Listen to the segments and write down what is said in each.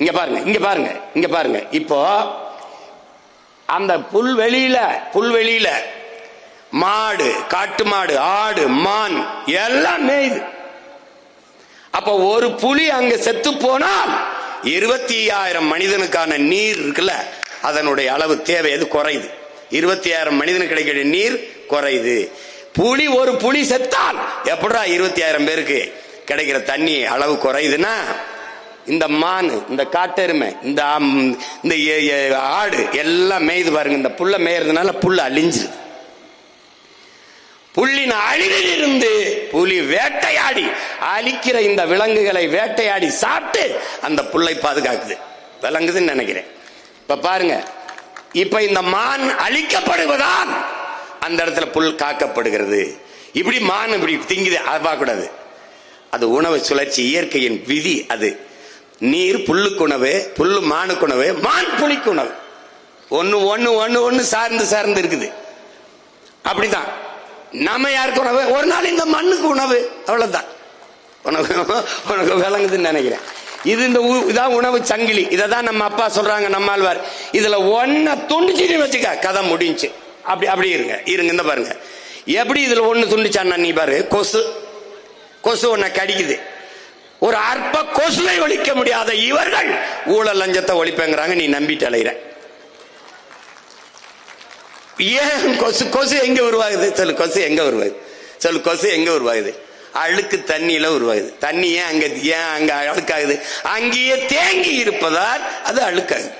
இங்க பாருங்க இங்க பாருங்க இங்க பாருங்க. இப்போ அந்த புல்வெளியில புல்வெளியில மாடு காட்டு மாடு ஆடு மான் எல்லாம் மேயுது. அப்ப ஒரு புலி அங்க செத்து போனால் இருபத்தி ஆயிரம் மனிதனுக்கான நீர் இருக்குல்ல அதனுடைய அளவு தேவை அது குறையுது. இருபத்தி ஆயிரம் மனிதனுக்கு கிடைக்கிற நீர் குறையுது. புலி ஒரு புலி செத்தால் எப்படா இருபத்தி ஆயிரம் பேருக்கு கிடைக்கிற தண்ணி அளவு குறையுதுன்னா இந்த மான் இந்த காட்டெருமை இந்த இந்த ஆடு எல்லாம் மேய்து பாருங்க. இந்த புல்ல மேயறதுனால புல்ல அழிஞ்சிருது. புள்ளின் அழிவில் இருந்து புலி வேட்டையாடி அழிக்கிற இந்த விலங்குகளை வேட்டையாடி சாப்பிட்டு அந்த புல்லை பாதுகாக்குது. விளங்குதுன்னு நினைக்கிறேன். இப்ப பாருங்க. இப்ப இந்த மான் அழிக்கப்படுவதால் அந்த இடத்துல புல் காக்கப்படுகிறது. இப்படி மான் இப்படி திங்குது. அதை பார்க்கக்கூடாது. அது உணவு சுழற்சி இயற்கையின் விதி அது. நீர் புல்லுக்கு உணவு புல்லு மானுக்கு உணவு மான் புலிக்குணவு. ஒன்னு ஒன்னு ஒன்னு ஒன்று சார்ந்து சார்ந்து இருக்குது. அப்படிதான். நம்ம யாருக்கு உணவு? ஒரு நாள் இந்த மண்ணுக்கு உணவு. அவ்வளவுதான். உனக்கு உனக்கு விளங்குதுன்னு நினைக்கிறேன். இது இந்த உ- இதான் உணவு சங்கிலி. இதை தான் நம்ம அப்பா சொல்றாங்க நம்மாழ்வார். இதுல ஒன்ன துண்டிச்சுட்டு வச்சுக்க. கதை முடிஞ்சு. அப்படி அப்படி இருங்க. இருங்க இந்த பாருங்க. எப்படி இதுல ஒன்னு துண்டிச்சான்னா நீ பாரு கொசு. கொசு உன்னை கடிக்குது. ஒரு அற்ப கொசுவை ஒழிக்க முடியாத இவர்கள் ஊழல் லஞ்சத்தை ஒழிப்பேங்கிறாங்க நீ நம்பிட்டு அலையிற. ஏன் கொசு கொசு எங்க உருவாகுது? சொல்லு கொசு எங்க உருவாகுது? சொல்லு கொசு எங்க உருவாகுது? அழுக்கு தண்ணியில உருவாகுது. தண்ணி ஏன் அங்க ஏன் அங்க அழுக்காகுது? அங்கேயே தேங்கி இருப்பதால் அது அழுக்காகுது.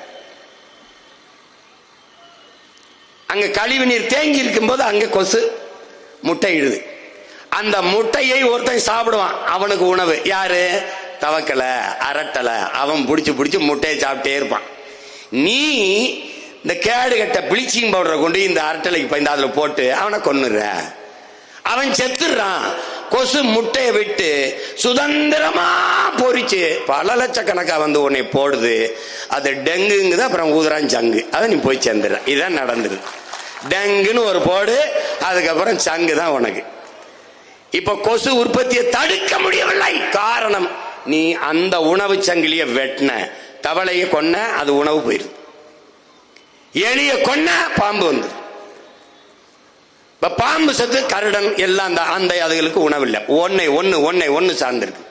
அங்க கழிவு நீர் தேங்கி இருக்கும்போது அங்க கொசு முட்டையிடுது அந்த முட்டையை ஒருத்தன் சாப்பிடுவான். அவனுக்கு உணவு. யாரு? தவக்கலை அரட்டலை. அவன் பிடிச்சி பிடிச்சி முட்டையை சாப்பிட்டே இருப்பான். நீ இந்த கேடு கட்ட ப்ளீச்சிங் பவுடரை கொண்டு இந்த அரட்டலைக்கு பயந்து அதில் போட்டு அவனை கொன்னுற அவன் செத்துடுறான். கொசு முட்டையை விட்டு சுதந்திரமா பொறிச்சு பல லட்சக்கணக்கா வந்து உன்னை போடுது. அது டெங்குங்குது அப்புறம் ஊதுறான் சங்கு. அதை நீ போய் சேர்ந்துடுற. இதான் நடந்தது. டெங்குன்னு ஒரு போடு அதுக்கப்புறம் சங்கு தான் உனக்கு. இப்ப கொசு உற்பத்தியை தடுக்க முடியவில்லை. காரணம் நீ அந்த உணவு சங்கிலிய வெட்டின. தவளையை கொன்ன அது உணவு போயிருது. எலிய கொன்ன பாம்பு வந்து. இப்ப பாம்பு சத்து கருடன் எல்லாம் அந்த அந்த அதுகளுக்கு உணவு இல்லை ஒன்னை ஒன்னு ஒன்னை ஒன்னு சார்ந்திருக்கு.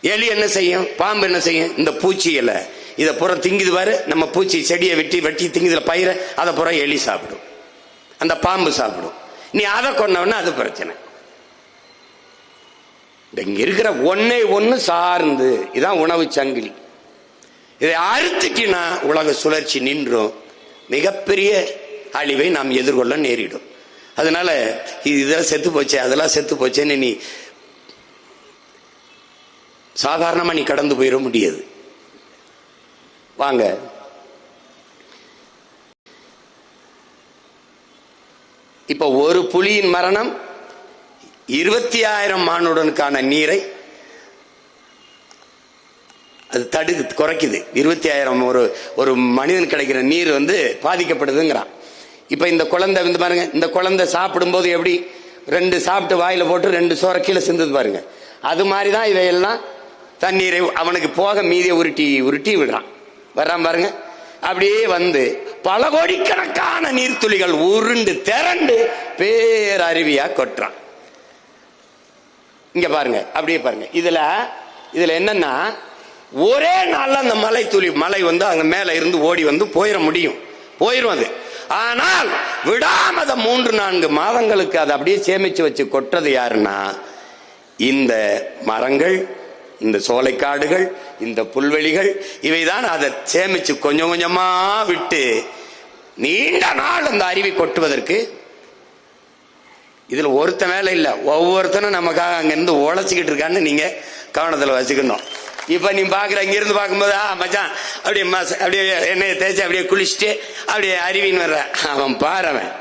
எலி என்ன செய்யும்? பாம்பு என்ன செய்யும்? இந்த பூச்சி இலை. இதை புறம் திங்குது பாரு. நம்ம பூச்சி செடியை வெட்டி வெட்டி திங்குதுல பயிரை அதை புறம் எலி சாப்பிடும். அந்த பாம்பு சாப்பிடும். நீ அதை கொன்னவன அது பிரச்சனை. இங்க இருக்கிற ஒன்னை ஒன்னு சார்ந்து இதான் உணவு சங்கிலி. இதை அறுத்துட்டினா உலக சுழற்சி நின்றும். மிகப்பெரிய அழிவை நாம் எதிர்கொள்ள நேரிடும். அதனால இது இதெல்லாம் செத்து போச்சே அதெல்லாம் செத்து போச்சேன்னு நீ சாதாரணமாக நீ கடந்து போயிட முடியாது. வாங்க. இப்போ ஒரு புலியின் மரணம் இருபத்தி ஆயிரம் மானுடனுக்கான நீரை அது தடு குறைக்குது. இருபத்தி ஆயிரம் ஒரு ஒரு மனிதன் கிடைக்கிற நீர் வந்து பாதிக்கப்படுதுங்கிறான். இப்போ இந்த குழந்தை வந்து பாருங்க இந்த குழந்தை சாப்பிடும்போது எப்படி? ரெண்டு சாப்பிட்டு வாயில போட்டு ரெண்டு சோற கீழே சிந்தது பாருங்க. அது மாதிரி தான் இவையெல்லாம் தண்ணீரை அவனுக்கு போக மீதியை உருட்டி உருட்டி விடுறான். வர்றான் பாருங்க. அப்படியே வந்து பல கோடிக்கணக்கான நீர்த்துளிகள் உருண்டு திரண்டு பேரருவியா கொட்டுறான். இங்க பாருங்க அப்படியே பாருங்க. இதுல இதுல என்னன்னா ஒரே நாள்ல அந்த மலை துளி மலை வந்து அங்க மேல இருந்து ஓடி வந்து போயிட முடியும். போயிரும் அது. ஆனால் விடாமத மூன்று நான்கு மாதங்களுக்கு அதை அப்படியே சேமிச்சு வச்சு கொட்டுறது யாருன்னா இந்த மரங்கள் இந்த சோலைக்காடுகள் இந்த புல்வெளிகள் இவைதான் அதை சேமிச்சு கொஞ்சம் கொஞ்சமா விட்டு நீண்ட நாள் அந்த அருவி கொட்டுவதற்கு இதுல ஒருத்த வேலை இல்ல. ஒவ்வொருத்தனும் நமக்காக அங்க இருந்து உழைச்சிக்கிட்டு இருக்கான்னு நீங்க கவனத்துல வச்சுக்கணும். இப்ப நீ பாக்குற இங்கேருந்து பார்க்கும்போது ஆ மச்சான் அப்படியே மச- அப்படியே எண்ணெயை தேய்ச்சி அப்படியே குளிச்சுட்டு அப்படியே அருவின்னு வர்ற. அவன் பாரு அவன்.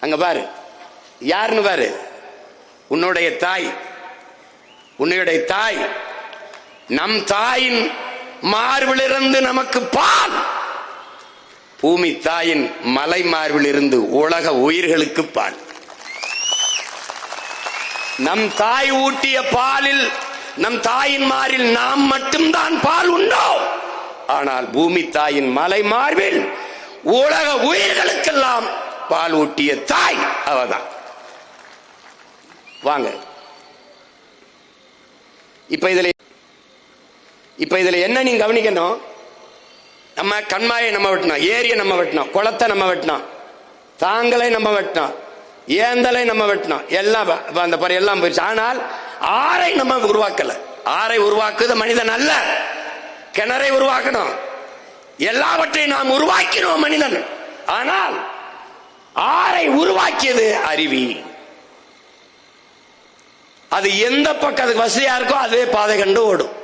அங்க பாரு. யாருன்னு பாரு? உன்னுடைய தாய். உன்னுடைய தாய். நம் தாயின் மார்பிலிருந்து நமக்கு பால். பூமி தாயின் மலை மார்பிலிருந்து உலக உயிர்களுக்கு பால். நம் தாய் ஊட்டிய பாலில் நம் தாயின் மாரில் நாம் மட்டும்தான் பால் உண்டோம். ஆனால் பூமி தாயின் மலை மார்பில் உலக உயிர்களுக்கெல்லாம் பால் ஊட்டிய தாய் அவதான். வாங்க. இப்ப இதுல இப்ப இதுல என்ன நீங்க கவனிக்கணும்? நம்ம கண்மாயை நம்ம வெட்டினோம் ஏரியை நம்ம வெட்டினோம் குளத்தை நம்ம வெட்டினோம் தாங்களை நம்ம வெட்டினோம் ஏந்தலை நம்ம வெட்டினோம். எல்லாம் அந்த பாரு எல்லாம் போயிடுச்சு. ஆனால் ஆறை நம்ம உருவாக்கல. ஆறை உருவாக்குது மனிதன் அல்ல. கிணறை உருவாக்கணும். எல்லாவற்றையும் நாம் உருவாக்கினோம் மனிதன். ஆனால் ஆறை உருவாக்கியது அருவி. அது எந்த பக்கம் அதுக்கு வசதியா இருக்கோ அதே பாதை கண்டு ஓடும்.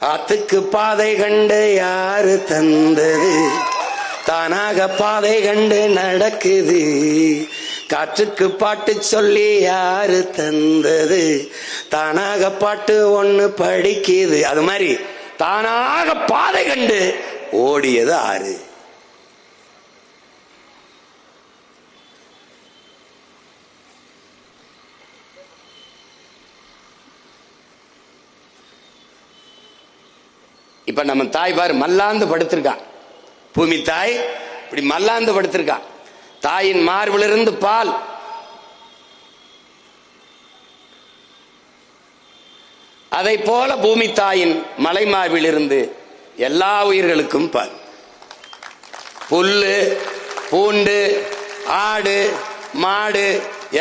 ஆத்துக்கு பாதை கண்டு யாரு தந்தது தானாக பாதை கண்டு நடக்குது. காற்றுக்கு பாட்டு சொல்லி யாரு தந்தது தானாக பாட்டு ஒன்று படிக்குது. அது மாதிரி தானாக பாதை கண்டு ஓடியது ஆறு. இப்ப நம்ம தாய் பாரு மல்லாந்து படுத்திருக்கா. பூமி தாய் இப்படி மல்லாந்து படுத்திருக்கான் தாயின் மார்பிலிருந்து பால். அதை போல பூமி தாயின் மலை மார்பிலிருந்து எல்லா உயிர்களுக்கும் பால். புல்லு பூண்டு ஆடு மாடு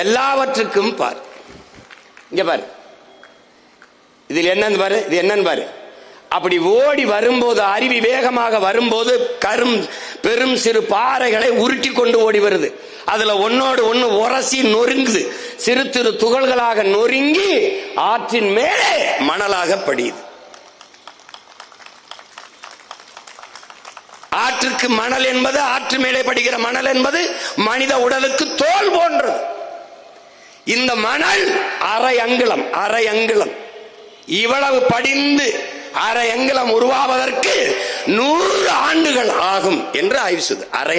எல்லாவற்றுக்கும் பார் இங்க பாரு. இதில் என்னன்னு பாரு? இது என்னன்னு பாரு? அப்படி ஓடி வரும்போது அருவி வேகமாக வரும்போது கரும் பெரும் சிறு பாறைகளை உருட்டி கொண்டு ஓடி வருது. அதுல ஒன்னோடு ஒன்னு உரசி நொறுங்குது. சிறு சிறு துகள்களாக நொறுங்கி ஆற்றின் மேலே மணலாக படியுது. ஆற்றுக்கு மணல் என்பது ஆற்று மேலே படுகிற மணல் என்பது மனித உடலுக்கு தோல் போன்றது. இந்த மணல் அரை அங்குலம் அரை அங்குலம். இவ்வளவு படிந்து அரையங்கலம் உருவாவதற்கு நூறு ஆண்டுகள் ஆகும் என்று ஆய்வு செய்து அரை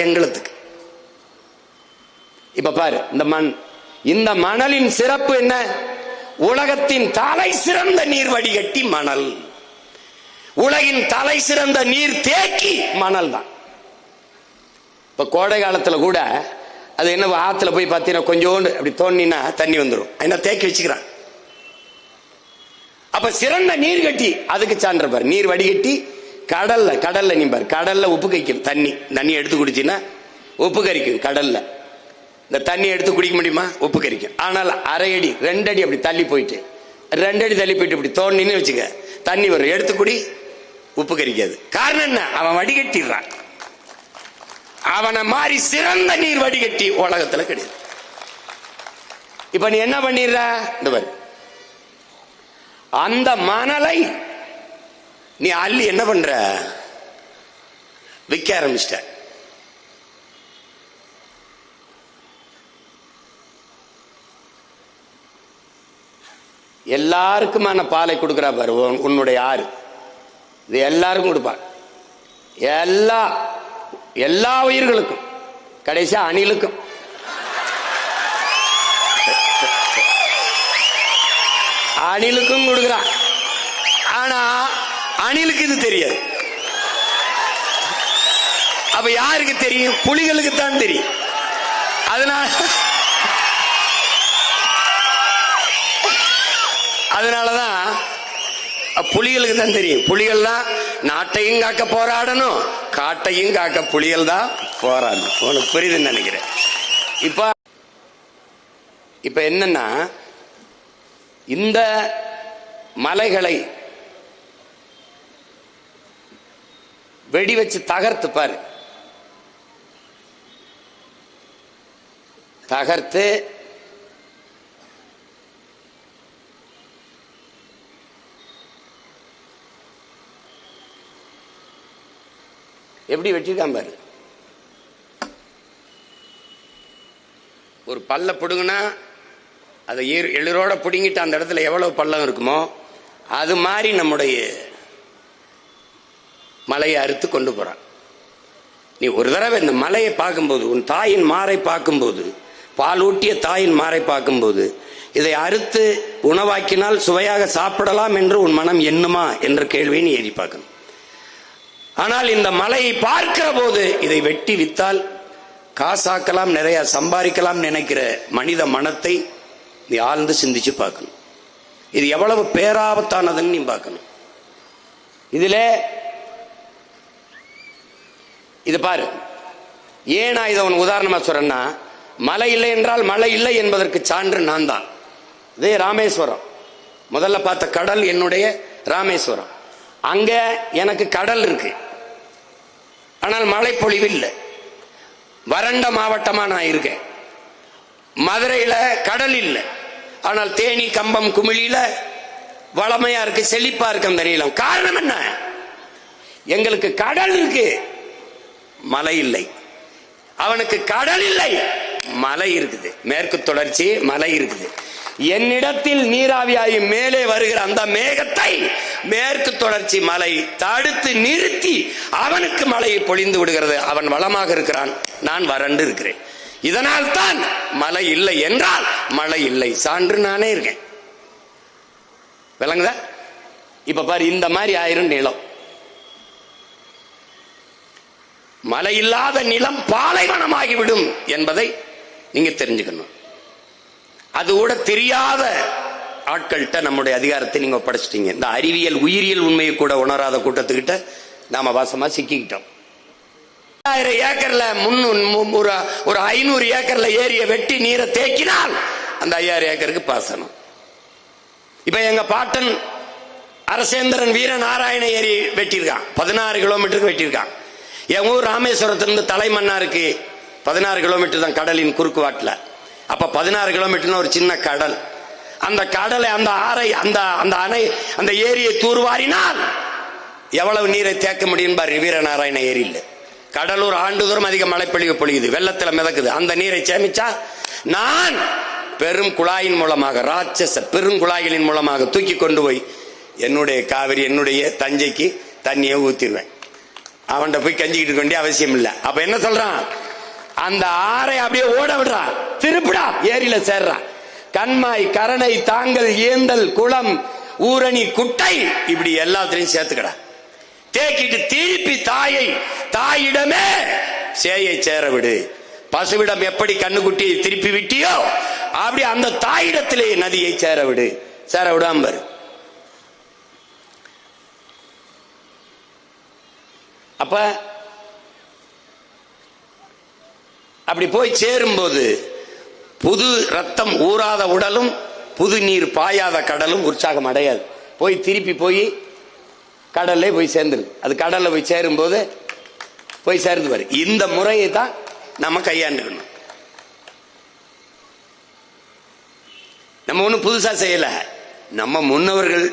இப்ப பாரு இந்த மண் இந்த மணலின் சிறப்பு என்ன? உலகத்தின் தலை சிறந்த நீர் வடிகட்டி மணல். உலகின் தலை சிறந்த நீர் தேக்கி மணல் தான். இப்ப கோடை காலத்துல கூட அது என்ன ஆத்துல போய் பார்த்தீங்கன்னா கொஞ்சோண்டு அப்படி தோண்டினா தண்ணி வந்துடும் என்ன தேக்கி வச்சுக்கிறான். அப்ப சிறந்த நீர் கட்டி அதுக்கு சான்ற பாரு. நீர் வடிகட்டி கடல்ல கடல்ல நீ பாரு. கடல்ல உப்பு கரிக்கும். தண்ணி. தண்ணி எடுத்து குடிச்சின்னா உப்பு கரிக்கும் கடல்ல. இந்த தண்ணி எடுத்து குடிக்க முடியுமா? உப்பு கரிக்கும். ஆனால் அரை அடி ரெண்டு அடி அப்படி தள்ளி போயிட்டு ரெண்டு அடி தள்ளி போயிட்டு இப்படி தோண்டின்னு வச்சுக்க தண்ணி வரும் எடுத்து குடி உப்பு கரிக்காது. காரணம் என்ன? அவன் வடிகட்டிடுறான். அவனை மாறி சிறந்த நீர் வடிகட்டி உலகத்துல கிடையாது. இப்ப நீ என்ன பண்ணிடுற? இந்த பாரு. அந்த மணலை நீ அள்ளி என்ன பண்ற? விற்க ஆரம்பிச்சிட்ட. எல்லாருக்குமான பாலை கொடுக்குறா பாரு உன்- உன்னுடைய ஆறு. இது எல்லாருக்கும் கொடுப்பார் எல்லா எல்லா உயிர்களுக்கும் கடைசியா அணிலுக்கும். அணிலுக்கும் கொடுக்குறான். ஆனா அணிலுக்கு இது தெரியாது. அப்ப யாருக்கு தெரியும்? புலிகளுக்கு தான் தெரியும். அதனால அதனாலதான் புலிகளுக்கு தான் தெரியும். புலிகள் தான் நாட்டையும் காக்க போராடணும். காட்டையும் காக்க புலிகள் தான் போராடணும். உனக்கு புரியுதுன்னு நினைக்கிறேன். இப்ப இப்ப என்னன்னா இந்த மலைகளை வெடி வச்சு தகர்த்து பாரு. தகர்த்து எப்படி வெட்டிருக்கான் பாரு. ஒரு பல்ல பிடுங்கினா அதை ஈர்- எளிரோட பிடுங்கிட்டு அந்த இடத்துல எவ்வளவு பள்ளம் இருக்குமோ அது மாதிரி நம்முடைய மலையை அறுத்து கொண்டு போறான். நீ ஒரு தடவை இந்த மலையை பார்க்கும்போது உன் தாயின் மாறை பார்க்கும்போது பாலூட்டிய தாயின் மாறை பார்க்கும்போது இதை அறுத்து உணவாக்கினால் சுவையாக சாப்பிடலாம் என்று உன் மனம் எண்ணுமா என்ற கேள்வியை நீ ஏறி பார்க்கணும். ஆனால் இந்த மலையை பார்க்கிற போது இதை வெட்டி வித்தால் காசாக்கலாம் நிறைய சம்பாதிக்கலாம் நினைக்கிற மனித மனத்தை நீ ஆழ்ந்து சிந்திச்சு பார்க்கணும். இது எவ்வளவு பேராபத்தானதுன்னு நீ பார்க்கணும். இதுல இது பாரு. ஏன் நான் இதை உன் உதாரணமா சொல்றேன்னா மழை இல்லை என்றால் மழை இல்லை என்பதற்கு சான்று நான் தான். இதே ராமேஸ்வரம். முதல்ல பார்த்த கடல் என்னுடைய ராமேஸ்வரம். அங்க எனக்கு கடல் இருக்கு. ஆனால் மழை இல்லை. வறண்ட மாவட்டமா நான் இருக்கேன். மதுரையில் கடல் இல்லை. ஆனால் தேனி கம்பம் குமிழியில வளமையா இருக்கு செழிப்பா இருக்கு அந்த நீளம் காரணம் என்ன? எங்களுக்கு கடல் இருக்கு மலை இல்லை. அவனுக்கு கடல் இல்லை மலை இருக்குது. மேற்கு தொடர்ச்சி மலை இருக்குது. என்னிடத்தில் நீராவியாகி மேலே வருகிற அந்த மேகத்தை மேற்கு தொடர்ச்சி மலை தடுத்து நிறுத்தி அவனுக்கு மலையை பொழிந்து விடுகிறது. அவன் வளமாக இருக்கிறான். நான் வறண்டு இருக்கிறேன். இதனால் தான் மழை இல்லை என்றால் மழை இல்லை சான்று நானே இருக்கேன். விளங்குதா? இப்ப பாரு இந்த மாதிரி ஆயிரும் நிலம். மழை இல்லாத நிலம் பாலைவனமாகிவிடும் என்பதை நீங்க தெரிஞ்சுக்கணும். அது கூட தெரியாத ஆட்கள்கிட்ட நம்முடைய அதிகாரத்தை நீங்க ஒப்படைச்சிட்டீங்க. இந்த அறிவியல் உயிரியல் உண்மையை கூட உணராத கூட்டத்துக்கிட்ட நாம வாசமா சிக்கிக்கிட்டோம். ஆயிரம் ஏக்கர்ல முன்னூறு ஒரு ஐநூறு ஏக்கர்ல ஏரிய வெட்டி நீரை தேக்கினால் அந்த ஐயாயிரம் ஏக்கருக்கு பாசனம். இப்ப எங்க பாட்டன் அரசேந்திரன் வீர நாராயண ஏரி வெட்டியிருக்கான். பதினாறு கிலோமீட்டருக்கு வெட்டியிருக்கான். என் ஊர் ராமேஸ்வரத்திலிருந்து தலைமன்னாருக்கு பதினாறு கிலோமீட்டர் தான் கடலின் குறுக்கு வாட்டில். அப்ப பதினாறு கிலோமீட்டர்னு ஒரு சின்ன கடல். அந்த கடலை அந்த ஆறை அந்த அந்த அணை அந்த ஏரியை தூர்வாரினால் எவ்வளவு நீரை தேக்க முடியும் பாரு வீரநாராயண ஏரியில். கடலூர் ஆண்டுதோறும் அதிக மழைப்பொழிவு பொழியுது. வெள்ளத்தில் மிதக்குது. அந்த நீரை சேமிச்சா நான் பெரும் குழாயின் மூலமாக ராட்சச பெரும் குழாய்களின் மூலமாக தூக்கி கொண்டு போய் என்னுடைய காவிரி என்னுடைய தஞ்சைக்கு தண்ணியை ஊத்திடுவேன். அவன்கிட்ட போய் கஞ்சிக்கிட்டு இருக்க வேண்டிய அவசியம் இல்லை. அப்ப என்ன சொல்றான்? அந்த ஆறை அப்படியே ஓட விடுறா. திருப்பிடா ஏரியில சேர்றான் கண்மாய் கரணை தாங்கல் ஏந்தல் குளம் ஊரணி குட்டை இப்படி எல்லாத்திலையும் சேர்த்துக்கடா. தேக்கிட்டு திருப்பி தாயை தாயிடமே சேயை சேர விடு பசுவிடம் எப்படி கண்ணுக்குட்டியை திருப்பி விட்டியோ அப்படி அந்த தாயிடத்திலே நதியை சேர விடு சேர விடாம அப்ப அப்படி போய் சேரும்போது புது ரத்தம் ஊறாத உடலும் புது நீர் பாயாத கடலும் உற்சாகம் அடையாது. போய் திருப்பி போய் கடல்ல போய் சேர்ந்துரு. அது கடல்ல போய் சேரும்போது போய் சேர்ந்து வரும் இந்த முறையை தான் நம்ம கையாண்டுக்கணும் நம்ம ஒன்றும் புதுசா செய்யல. நம்ம முன்னவர்கள்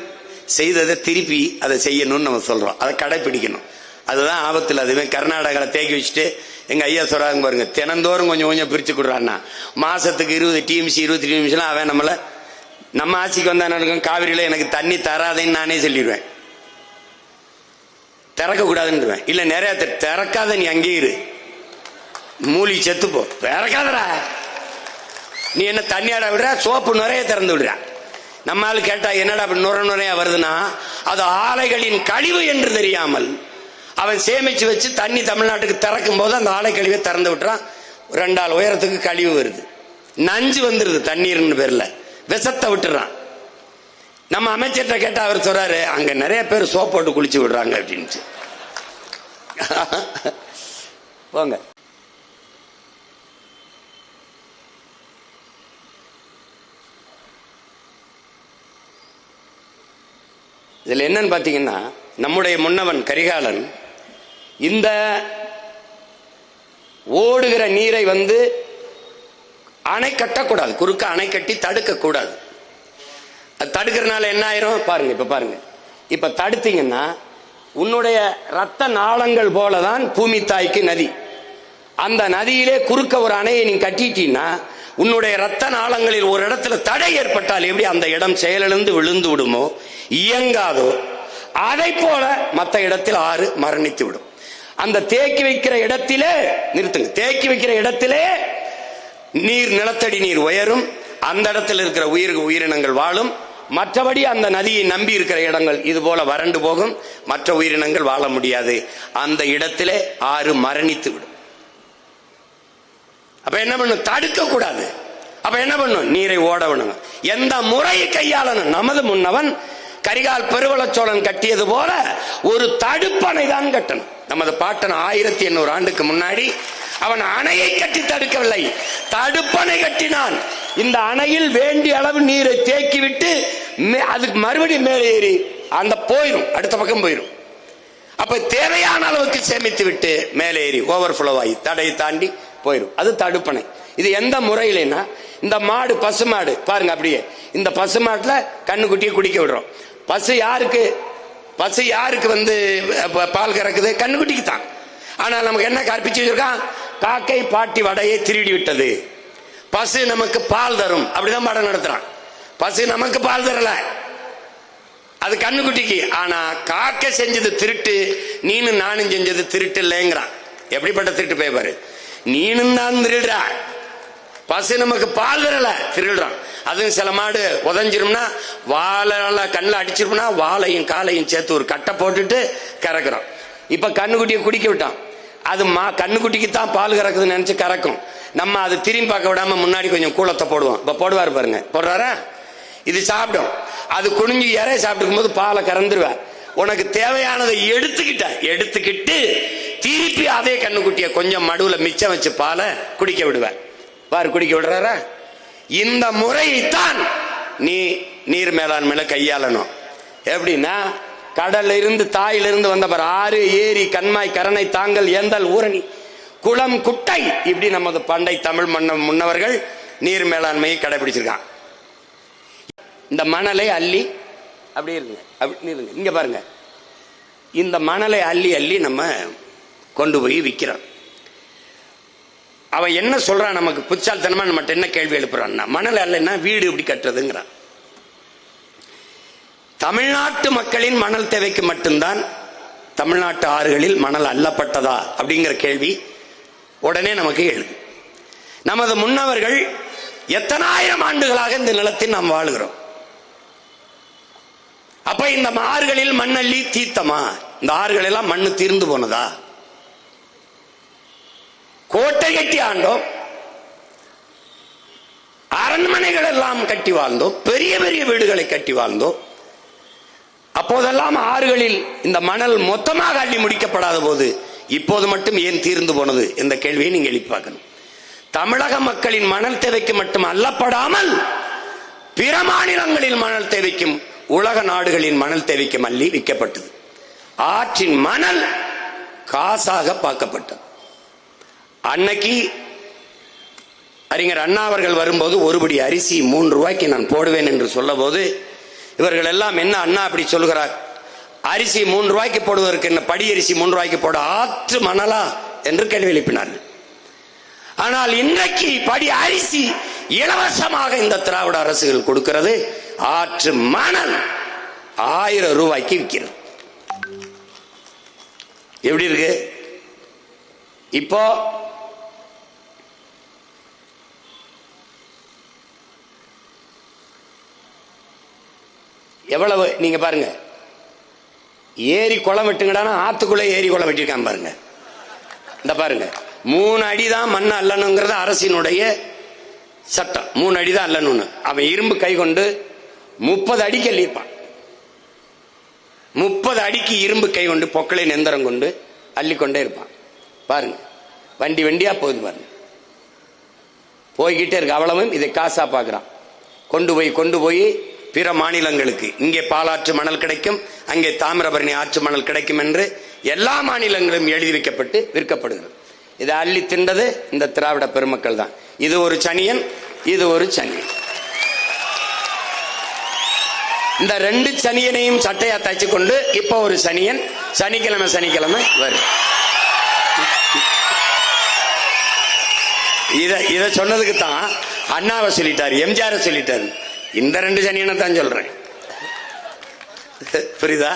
செய்ததை திருப்பி அதை செய்யணும்னு நம்ம சொல்றோம். அதை கடைபிடிக்கணும் அதுதான் ஆபத்தில் அதுவே கர்நாடகாவில் தேக்கி வச்சுட்டு எங்கள் ஐயா சொல்கிறாங்க பாருங்க தினந்தோறும் கொஞ்சம் கொஞ்சம் பிரித்து கொடுறான்னா. மாதத்துக்கு இருபது டிஎம்சி இருபத்தி டிஎம்சிலாம் அவன் நம்மளை நம்ம ஆட்சிக்கு வந்தா நடக்கும்? காவிரியில் எனக்கு தண்ணி தராதேன்னு நானே சொல்லிடுவேன். திறக்க கூடாதுன்னு இல்ல நிறைய திறக்காத நீ அங்கேயே இரு. மூலி செத்துப்போ திறக்காதடா. நீ என்ன தண்ணியாட விடுற? சோப்பு நுரைய திறந்து விடுற. நம்ம ஆள் கேட்டா என்னடா அப்படி நுர நுரையா வருதுன்னா அது ஆலைகளின் கழிவு என்று தெரியாமல் அவன் சேமிச்சு வச்சு தண்ணி தமிழ்நாட்டுக்கு திறக்கும் போது அந்த ஆலை கழிவை திறந்து விட்டுறான். ரெண்டாள் உயரத்துக்கு கழிவு வருது. நஞ்சு வந்துருது தண்ணீர்னு பேர்ல. விஷத்தை விட்டுறான். நம்ம அமைச்சர்கிட்ட கேட்டா அவர் சொல்றாரு அங்க நிறைய பேர் சோப் போட்டு குளிச்சு விடுறாங்க அப்படின்ட்டு. போங்க. இதுல என்னன்னு பார்த்தீங்கன்னா நம்முடைய முன்னவன் கரிகாலன் இந்த ஓடுகிற நீரை வந்து அணை கட்டக்கூடாது குறுக்க அணை கட்டி தடுக்கக்கூடாது. தடுக்கிறனால என்ன ஆயிரும்? பாருங்க இப்ப பாருங்க. இப்ப தடுத்தீங்கன்னா உன்னுடைய ரத்த நாளங்கள் போலதான் பூமி தாய்க்கு நதி. அந்த நதியிலே குறுக்க ஒரு அணையை நீ கட்டிட்டீங்கன்னா உன்னுடைய ரத்த நாளங்களில் ஒரு இடத்துல தடை ஏற்பட்டால் எப்படி அந்த இடம் செயலிழந்து விழுந்து விடுமோ? இயங்காதோ? அதை போல மற்ற இடத்தில் ஆறு மரணித்து விடும். அந்த தேக்கி வைக்கிற இடத்திலே நிறுத்துங்க. தேக்கி வைக்கிற இடத்திலே நீர் நிலத்தடி நீர் உயரும். அந்த இடத்துல இருக்கிற உயிர் உயிரினங்கள் வாழும். மற்றபடி அந்த நதியை நம்பி இருக்கிற இடங்கள் இது போல வறண்டு போகும். மற்ற உயிரினங்கள் வாழ முடியாது. அந்த இடத்திலே ஆறு மரணித்து விடும். அப்ப என்ன பண்ணும்? தடுக்க கூடாது. அப்ப என்ன பண்ணும்? நீரை ஓட விடணும். எந்த முறையை கையாளணும்? நமது முன்னவன் கரிகால் பெருவளச்சோழன் கட்டியது போல ஒரு தடுப்பணை தான் கட்டணும். நமது பாட்டன் ஆயிரத்தி எண்ணூறு ஆண்டுக்கு முன்னாடி அவன் அணையை கட்டி தடுக்கவில்லை. தடுப்பணை கட்டினான். இந்த அணையில் வேண்டிய அளவு நீரை தேக்கிவிட்டு அதுக்கு மறுபடியும் மேலே ஏறி அந்த போயிடும் அடுத்த பக்கம் போயிடும் அப்ப தேவையான அளவுக்கு சேமித்து விட்டு மேலே ஏறி ஓவர் ஆகி தடையை தாண்டி போயிடும் அது தடுப்பணை. இது எந்த முறையிலனா இந்த மாடு பசு மாடு பாருங்க அப்படியே. இந்த பசு மாட்டுல கண்ணுக்குட்டியை குடிக்க விடுறோம். பசு யாருக்கு பசு யாருக்கு வந்து பால் கறக்குது? கண்ணுக்குட்டிக்கு தான். ஆனால் நமக்கு என்ன கற்பிச்சு வச்சிருக்கான்? காக்கை பாட்டி வடையை திருடி விட்டது. பசு நமக்கு பால் தரும். அப்படிதான் படம் நடத்துறான். பசு நமக்கு பால் தரல. அது கண்ணுக்குட்டிக்கு. ஆனா காக்க செஞ்சது திருட்டு நீனும் நானும் செஞ்சது திருட்டு இல்லைங்கிறான் எப்படிப்பட்ட திருட்டு போய் நீனும் நான் திருடுற பசு நமக்கு பால் தரல திருடுறான். அதுவும் சில மாடு உதஞ்சிரும்னா வாழை கண்ணில் அடிச்சிரும்னா வாழையும் காலையும் சேர்த்து ஒரு கட்டை போட்டுட்டு கறக்குறோம் இப்ப கண்ணுக்குட்டியை குடிக்க விட்டான். அது மா கண்ணுக்குட்டிக்கு தான் பால் கறக்குதுன்னு நினைச்சு கறக்கும். நம்ம அது திரும்பி பார்க்க விடாம முன்னாடி கொஞ்சம் கூலத்தை போடுவோம். இப்ப போடுவார் பாருங்க. போடுறாரா? இது சாப்பிடும். அது குனிஞ்சு இறைய சாப்பிட்டுக்கும் போது பாலை கறந்துருவேன். உனக்கு தேவையானதை எடுத்துக்கிட்ட. எடுத்துக்கிட்டு திருப்பி அதே கண்ணுக்குட்டிய கொஞ்சம் மடுவில் மிச்சம் வச்சு பாலை குடிக்க விடுவேன். பாரு குடிக்க விடுறாரா? இந்த முறையைத்தான் நீ நீர் மேலாண்மையில கையாளணும். எப்படின்னா கடல்ல இருந்து தாயிலிருந்து வந்த வந்தவர் ஆறு ஏரி கண்மாய் கரணை தாங்கள் ஏந்தல் ஊரணி குளம் குட்டை இப்படி நமது பண்டை தமிழ் மன்ன முன்னவர்கள் நீர் மேலாண்மையை கடைபிடிச்சிருக்கான் இந்த மணலை அள்ளி அப்படி இருங்க அப்படி இருங்க இங்க பாருங்க. இந்த மணலை அள்ளி அள்ளி நம்ம கொண்டு போய் விற்கிறோம் அவன் என்ன சொல்றான் நமக்கு? புத்தால்தனமா நம்மகிட்ட என்ன கேள்வி எழுப்புறான்னா மணல் அல்லைன்னா வீடு இப்படி கட்டுறதுங்கிறான். தமிழ்நாட்டு மக்களின் மணல் தேவைக்கு மட்டும்தான் தமிழ்நாட்டு ஆறுகளில் மணல் அள்ளப்பட்டதா அப்படிங்கிற கேள்வி உடனே நமக்கு எழுது. நமது முன்னவர்கள் எத்தனாயிரம் ஆண்டுகளாக இந்த நிலத்தில் நாம் வாழுகிறோம்? அப்ப இந்த ஆறுகளில் மண்ணள்ளி தீர்த்தமா? இந்த ஆறுகள் எல்லாம் மண்ணு தீர்ந்து போனதா? கோட்டை கட்டி ஆண்டோம். அரண்மனைகள் எல்லாம் கட்டி வாழ்ந்தோம். பெரிய பெரிய வீடுகளை கட்டி வாழ்ந்தோம். அப்போதெல்லாம் ஆறுகளில் இந்த மணல் மொத்தமாக அள்ளி முடிக்கப்படாத போது இப்போது மட்டும் ஏன் தீர்ந்து போனது இந்த கேள்வியை நீங்க எழுப்பி பார்க்கணும் தமிழக மக்களின் மணல் தேவைக்கு மட்டும் அல்லப்படாமல் பிற மாநிலங்களில் மணல் தேவைக்கும் உலக நாடுகளின் மணல் தேவைக்கு மல்லி விற்கப்பட்டது. ஆற்றின் மணல் காசாக பார்க்கப்பட்டது. அன்னைக்கு அறிஞர் அண்ணா அவர்கள் வரும்போது ஒருபடி அரிசி மூன்று ரூபாய்க்கு நான் போடுவேன் என்று சொல்லபோது இவர்கள் எல்லாம் என்ன அண்ணா அப்படி சொல்கிறார்? அரிசி மூன்று ரூபாய்க்கு போடுவதற்கு என்ன படி அரிசி மூன்று ரூபாய்க்கு போட ஆற்று மணலா என்று கேள்வி எழுப்பினார்கள். ஆனால் இன்றைக்கு படி அரிசி இலவசமாக இந்த திராவிட அரசுகள் கொடுக்கிறது. ஆற்று மணல் ஆயிரம் ரூபாய்க்கு விற்கிறது எப்படி இருக்கு? இப்போ எவ்வளவு? நீங்க பாருங்க. ஏரி குளம் வெட்டுங்கடானா ஆத்துக்குள்ள ஏரி குளம் வெட்டிருக்கான் பாருங்க. இந்த பாருங்க. மூணு அடி தான் மண் அல்லணுங்கிறது அரசினுடைய சட்டம். மூணு அடி தான் அல்லணும்னு. அவன் இரும்பு கை கொண்டு முப்பது அடிக்கு அள்ளியிருப்பான். முப்பது அடிக்கு இரும்பு கை கொண்டு பொக்களை நெந்தரம் கொண்டு அள்ளிக்கொண்டே இருப்பான். பாருங்க வண்டி வண்டியா போகுது பாருங்க. போய்கிட்டே இருக்கு அவ்வளவும் இதை காசா பார்க்குறான். கொண்டு போய் கொண்டு போய் பிற மாநிலங்களுக்கு. இங்கே பாலாற்று மணல் கிடைக்கும் அங்கே தாமிரபரணி ஆற்று மணல் கிடைக்கும் என்று எல்லா மாநிலங்களும் எழுதி வைக்கப்பட்டு விற்கப்படுகிறது. இதை அள்ளி தின்றது இந்த திராவிட பெருமக்கள் தான். இது ஒரு சனியன் இது ஒரு சனியன். இந்த ரெண்டு சனியனையும் சட்டையா தச்சு கொண்டு இப்ப ஒரு சனியன் சனிக்கிழமை சனிக்கிழமை வரும். இத இத சொன்னதுக்கு தான் அண்ணாவை சொல்லிட்டாரு எம்ஜிஆர் சொல்லிட்டாரு. இந்த ரெண்டு சனியனை தான் சொல்றேன். புரியுதா?